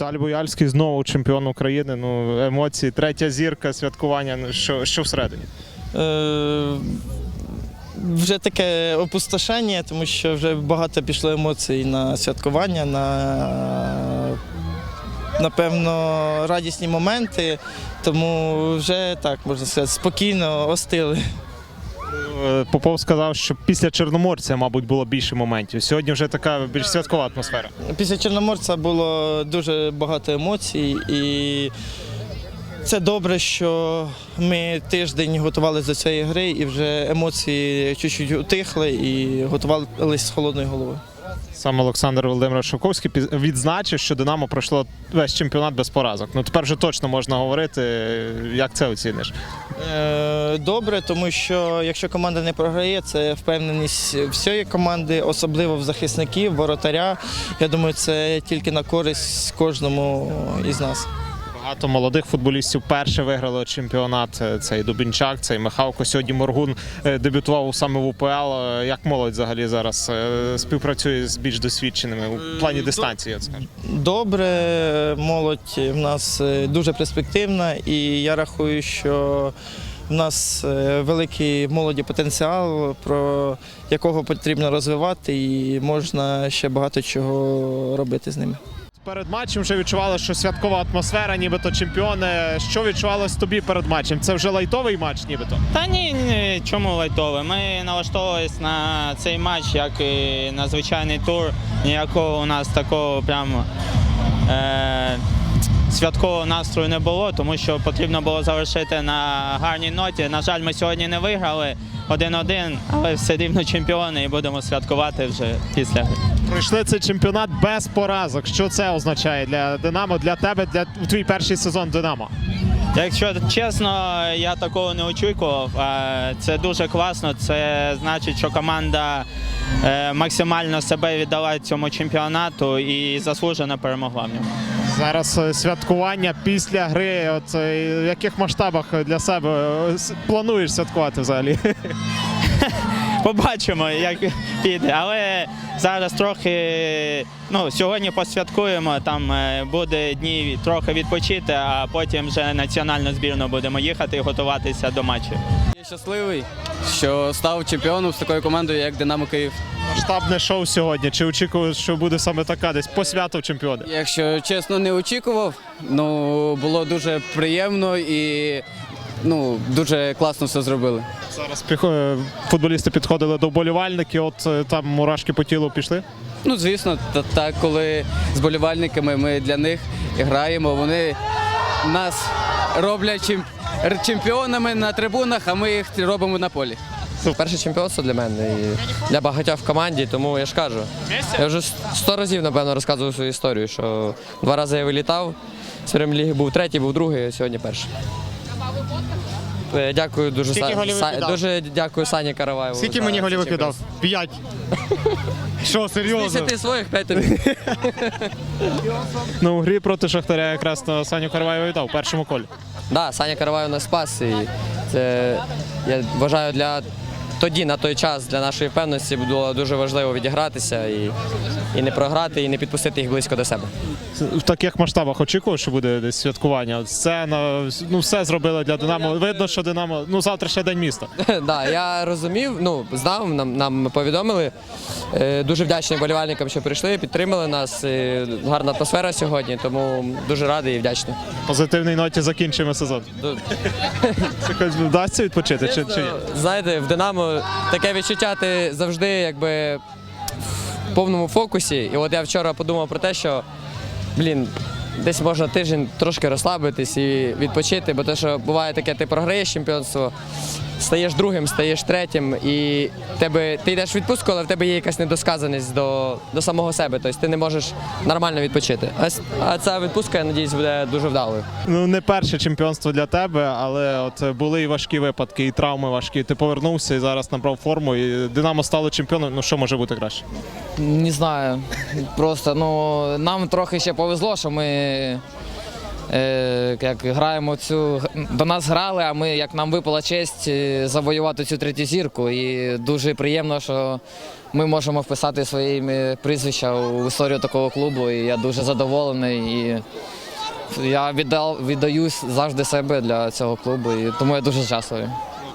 Віталій Бояльський знову чемпіон України. Ну, емоції, третя зірка, святкування. Ну, що, що всередині? Е, вже таке опустошення, тому що вже багато пішло емоцій на святкування, на напевно радісні моменти. Тому вже так можна сказати, спокійно остили. Е, Попов сказав, що після Чорноморця, мабуть, було більше моментів. Сьогодні вже така більш святкова атмосфера. Після Чорноморця було дуже багато емоцій, і це добре, що ми тиждень готувалися до цієї гри, і вже емоції чуть-чуть утихли і готувалися з холодною головою. Сам Олександр Володимирович Шовковський відзначив, що Динамо пройшло весь чемпіонат без поразок. Ну тепер вже точно можна говорити. Як це оціниш? Е, Добре, тому що якщо команда не програє, це впевненість всієї команди, особливо в захисників, воротаря. Я думаю, це тільки на користь кожному із нас. Багато молодих футболістів перше виграли чемпіонат. Е, Цей Дубінчак, цей Михалко. Сьогодні Моргун е, дебютував саме в УПЛ. Е, Як молодь взагалі зараз співпрацює з більш досвідченими у плані дистанції, я скажу. Добре, молодь в нас дуже перспективна, і я рахую, що в нас великий молоді потенціал, про якого потрібно розвивати, і можна ще багато чого робити з ними. Перед матчем вже відчували, що святкова атмосфера, нібито чемпіони. Що відчувалось тобі перед матчем? Це вже лайтовий матч, нібито. Та ні, ні, чому лайтове? Ми налаштовувались на цей матч, як і на звичайний тур. Ніякого у нас такого прям е, святкового настрою не було, тому що потрібно було завершити на гарній ноті. На жаль, ми сьогодні не виграли 1-1, але все рівно чемпіони і будемо святкувати вже після. Пройшли цей чемпіонат без поразок. Що це означає для Динамо, для тебе, для у твій перший сезон Динамо? Якщо чесно, я такого не очікував. Е, Це дуже класно. Це значить, що команда е, максимально себе віддала цьому чемпіонату і заслужено перемогла в ньому. Зараз е, святкування після гри. От в яких масштабах для себе плануєш святкувати взагалі? Побачимо, як піде. Але зараз трохи ну, сьогодні посвяткуємо. Там е, буде дні трохи відпочити, а потім вже національну збірну будемо їхати і готуватися до матчу. Я щасливий, що став чемпіоном з такою командою, як Динамо Київ. Масштабне шоу сьогодні. Чи очікуєш, що буде саме така десь посвята в чемпіони? Якщо чесно, не очікував, ну було дуже приємно і ну дуже класно все зробили. Зараз е, футболісти підходили до вболівальників, от е, там мурашки по тілу пішли. Ну звісно, та так, коли з болівальниками ми для них граємо, вони нас роблять чемп- чемпіонами на трибунах, а ми їх робимо на полі. Перше чемпіонство для мене і для багатьох в команді, тому я ж кажу. Я вже сто разів, напевно, розказував свою історію, що два рази я вилітав, з прем'єр-ліги був третій, був другий, а сьогодні перший. Е, Дякую дуже Скільки Са- голів Са- віддав? дуже дякую Сані Караваєву. Скільки за мені це голів викидав? чемпіонство. П'ять. Що, серйозно? Десяти своїх, п'ять тобі. Ну, у грі проти Шахтаря якраз на Саню Карваєва віддав в першому колі. Да, Саня Караваєв нас спас. І це, я вважаю, для тоді, на той час, для нашої певності було дуже важливо відігратися і, і не програти, і не підпустити їх близько до себе. В таких масштабах очікував, що буде десь святкування. Сцена, ну все зробили для Динамо. Видно, що Динамо, ну завтра ще день міста. да, я розумів, ну знав, нам, нам повідомили. Е, Дуже вдячний болівальникам, що прийшли, підтримали нас. Е, Гарна атмосфера сьогодні, тому дуже радий і вдячний. Позитивній ноті закінчимо сезон. Вдасться відпочити чи, чи ні? Знаєте, в Динамо таке відчуття ти завжди якби в повному фокусі. І от я вчора подумав про те, що блін. Десь можна тиждень трошки розслабитись і відпочити, бо те, що буває таке, ти програєш чемпіонство, стаєш другим, стаєш третім, і тебе, ти йдеш в відпустку, але в тебе є якась недосказаність до, до самого себе. Тобто ти не можеш нормально відпочити. А, а ця відпустка, я надіюсь, буде дуже вдалою. Ну не перше чемпіонство для тебе, але от були і важкі випадки, і травми важкі. Ти повернувся і зараз набрав форму. І Динамо стало чемпіоном. Ну що може бути краще? Не знаю. Просто ну нам трохи ще повезло, що ми як граємо цю до нас грали, а ми як нам випала честь е, завоювати цю третю зірку. І дуже приємно, що ми можемо вписати своє прізвища у історію такого клубу. І я дуже задоволений. І я віддав віддаю завжди себе для цього клубу, і тому я дуже щасливий.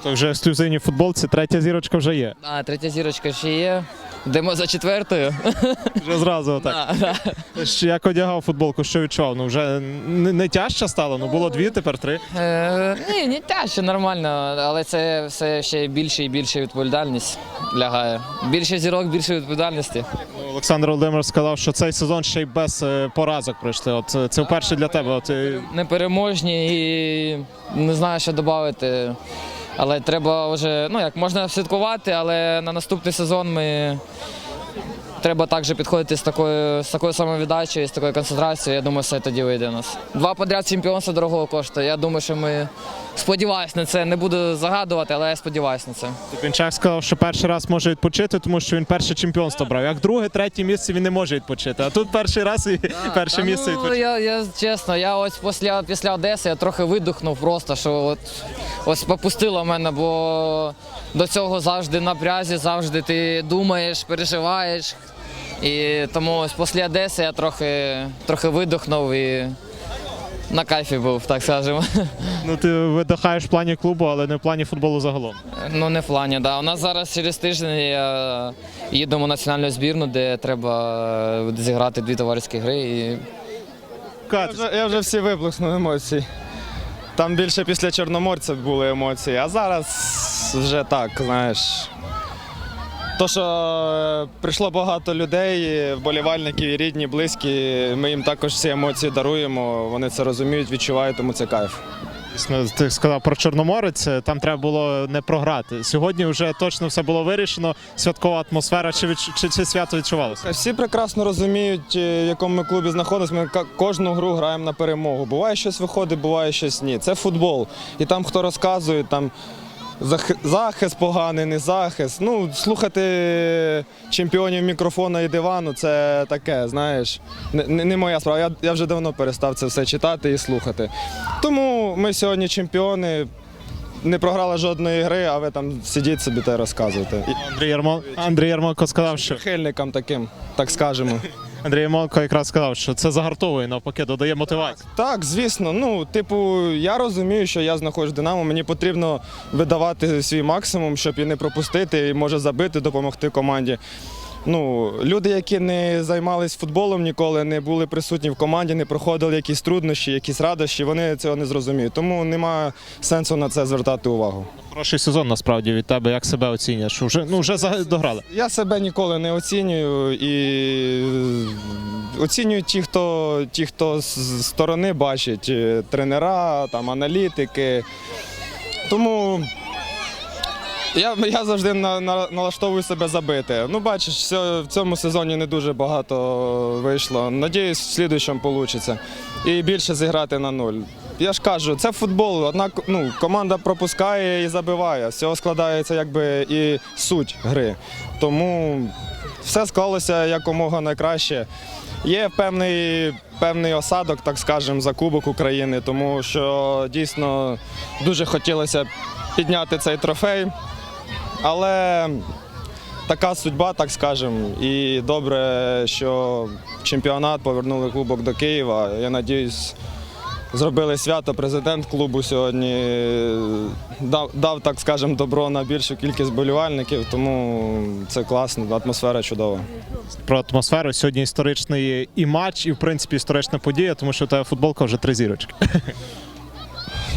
То вже ексклюзивні футболці, третя зірочка вже є. А третя зірочка ще є. Йдемо за четвертою. Вже зразу. Ще Як одягав футболку, що відчував? Ну вже не, не тяжче стало, ну було дві, тепер три. Е, ні, не тяжче, нормально, але це все ще більше і більше відповідальність лягає. Більше зірок, більше відповідальності. Olександр Володимир сказав, що цей сезон ще й без е, поразок пройшли. От е, це вперше для тебе. От, Непереможні і не знаю, що додати. Але треба вже, ну як можна слідкувати, але на наступний сезон ми треба також підходити з такою, з такою самовіддачею, з такою концентрацією. Я думаю, все тоді вийде у нас. Два подряд чемпіонства дорогого коштує. Я думаю, що ми сподіваюся на це. Не буду загадувати, але я сподіваюся на це. Дубінчак сказав, що перший раз може відпочити, тому що він перше чемпіонство брав. Як друге, третє місце він не може відпочити. А тут перший раз і перше Та місце ну, відпочити. я, я чесно, я ось після, після Одеси я трохи видихнув просто, що от ось попустило мене, бо до цього завжди на прязі, завжди ти думаєш, переживаєш. І тому ось після Одеси я трохи, трохи видихнув і на кайфі був, так скажемо. Ну ти видихаєш в плані клубу, але не в плані футболу загалом. Ну не в плані, да. У нас зараз через тиждень я їдемо в національну збірну, де треба зіграти дві товариські гри. І Я вже, я вже всі виплеснув емоцій. Там більше після Чорноморця були емоції, а зараз вже так, знаєш. То, що е, прийшло багато людей, вболівальників, і рідні, близькі, ми їм також всі емоції даруємо, вони це розуміють, відчувають, тому це кайф. Дійсно, ти сказав про Чорноморець, е, там треба було не програти. Сьогодні вже точно все було вирішено. Святкова атмосфера, чи, відч- чи, чи свято відчувалося? Всі прекрасно розуміють, е, в якому ми клубі знаходимося. Ми кожну гру граємо на перемогу. Буває щось виходить, буває щось ні. Це футбол. І там хто розказує, там захист поганий, не захист. Ну, слухати чемпіонів мікрофона і дивану це таке, знаєш, не, не, моя справа. Я, я вже давно перестав це все читати і слухати. Тому ми сьогодні чемпіони. Не програли жодної гри, а ви там сидіть собі та розказуєте. Андрій Ярмо... Андрій Ярмоленко сказав, що прихильникам таким, так скажемо. Андрій Ярмоленко якраз сказав, що це загартовує, навпаки, додає мотивацію. Так, звісно. Ну, типу, я розумію, що я знаходжу Динамо. Мені потрібно видавати свій максимум, щоб і не пропустити, і може забити, допомогти команді. Ну, люди, які не займались футболом ніколи, не були присутні в команді, не проходили якісь труднощі, якісь радощі, вони цього не зрозуміють. Тому немає сенсу на це звертати увагу. Хороший сезон насправді від тебе. Як себе оцінюєш? Уже ну вже дограли. Я себе ніколи не оцінюю і е, оцінюю ті, хто, ті, хто з з сторони бачить, е, тренера, там, аналітики. Тому я, я завжди на, на, налаштовую себе забити. Ну, бачиш, все- в цьому сезоні не дуже багато вийшло. Надіюсь, в слідуючому вийде. І більше зіграти на нуль. Я ж кажу, це футбол. Одна ну, команда пропускає і забиває. З цього складається якби і суть гри. Тому все склалося якомога найкраще. Є певний, певний осадок, так скажемо, за Кубок України, тому що дійсно дуже хотілося підняти цей трофей. Але така судьба, так скажемо. І добре, що чемпіонат повернули кубок до Києва. Я надіюсь, зробили свято. Президент клубу сьогодні дав, дав так скажемо, добро на більшу кількість болівальників, тому це класно, атмосфера чудова. Про атмосферу сьогодні історичний і матч, і в принципі історична подія, тому що у тебе футболка вже три зірочки.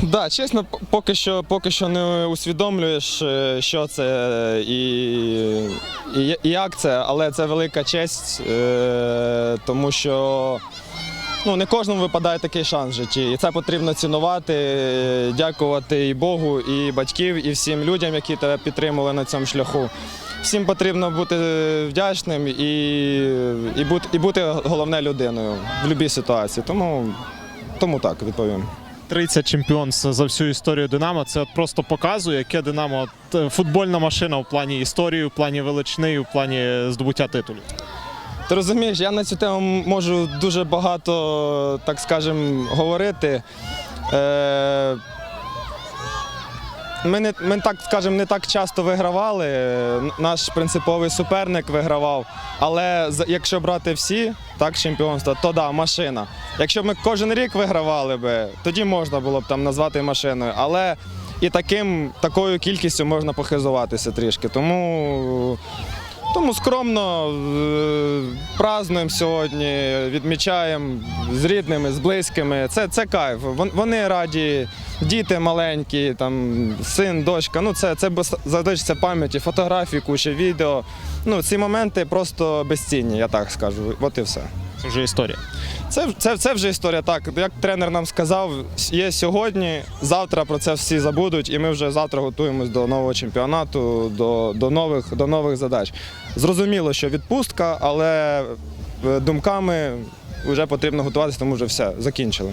Да, чесно, поки що, поки що не усвідомлюєш, е, що це і, і, і як це, але це велика честь, е, тому що ну, не кожному випадає такий шанс в житті. І це потрібно цінувати, е, дякувати і Богу, і батьків, і всім людям, які тебе підтримували на цьому шляху. Всім потрібно бути вдячним і, і, бути, і бути головне людиною в будь-якій ситуації. Тому, тому так відповім. 30 чемпіонств за всю історію Динамо. Це просто показує, яке Динамо е, футбольна машина в плані історії, в плані величини, в плані здобуття титулів. Ти розумієш, я на цю тему можу дуже багато, так скажем, говорити. Е, ми, не, ми так скажемо, не так часто вигравали. Наш принциповий суперник вигравав. Але якщо брати всі так, чемпіонства, то да, машина. Якщо б ми кожен рік вигравали би, тоді можна було б там назвати машиною. Але і таким, такою кількістю можна похизуватися трішки. Тому тому скромно е, празднуємо сьогодні, відмічаємо з рідними, з близькими. Це, це кайф. Вон- Вони раді, діти маленькі, там, син, дочка. Ну, це, це без- залишиться пам'яті, фотографії, куча відео. Ну, ці моменти просто безцінні, я так скажу. От і все. Це вже історія. Це, це, це вже історія так. Як тренер нам сказав, є сьогодні, завтра про це всі забудуть, і ми вже завтра готуємось до нового чемпіонату, до, до, нових, до нових задач. Зрозуміло, що відпустка, але е, думками вже потрібно готуватися, тому вже все, закінчили.